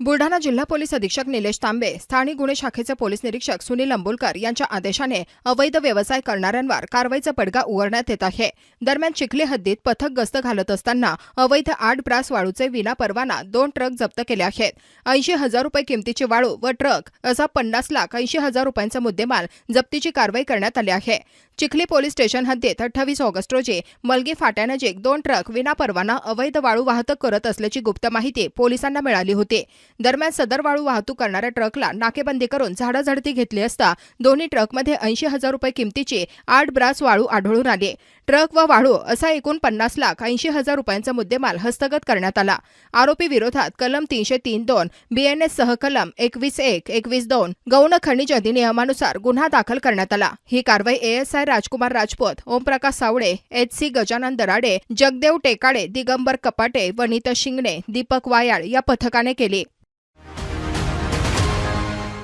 बुलढाणा जिल्हा पोलीस अधीक्षक निलेश तांबे स्थानिक गुन्हे शाखेचे पोलीस निरीक्षक सुनील अंबुलकर यांच्या आदेशाने अवैध व्यवसाय करणाऱ्यांवर कारवाईचा पडगा उघडण्यात येत आहे. दरम्यान चिखली हद्दीत पथक गस्त घालत असताना अवैध आठ ब्रास वाळूचे विनापरवाना दोन ट्रक जप्त केले आहेत. ऐंशी हजार रुपये किमतीची वाळू व ट्रक असा पन्नास लाख ऐंशी हजार रुपयांचा मुद्देमाल जप्तीची कारवाई करण्यात आली आहे. चिखली पोलीस स्टेशन हद्दीत अठ्ठावीस ऑगस्ट रोजी मलगी फाट्यानजीक दोन ट्रक विनापरवाना अवैध वाळू वाहतूक करत असल्याची गुप्त माहिती पोलिसांना मिळाली होती. दरम्यान सदर वाळू वाहतूक करणाऱ्या ट्रकला नाकेबंदी करून झाडाझडती घेतली असता दोन्ही ट्रकमध्ये ऐंशी हजार रुपये किमतीची आठ ब्रास वाळू आढळून आली. ट्रक व वाळू असा एकूण पन्नास लाख ऐंशी हजार रुपयांचा मुद्देमाल हस्तगत करण्यात आला. आरोपी विरोधात कलम तीनशे तीन दोन बीएनएस सह कलम एकवीस एक एकवीस दोन गौण खनिज अधिनियमानुसार गुन्हा दाखल करण्यात आला. ही कारवाई ASI Rajkumar Rajput Omprakash Sawale H C Gajanan Darade Jagdev Tekade Digambar Kapate Vanita Shingane Deepak Wayal या पथकाने केली.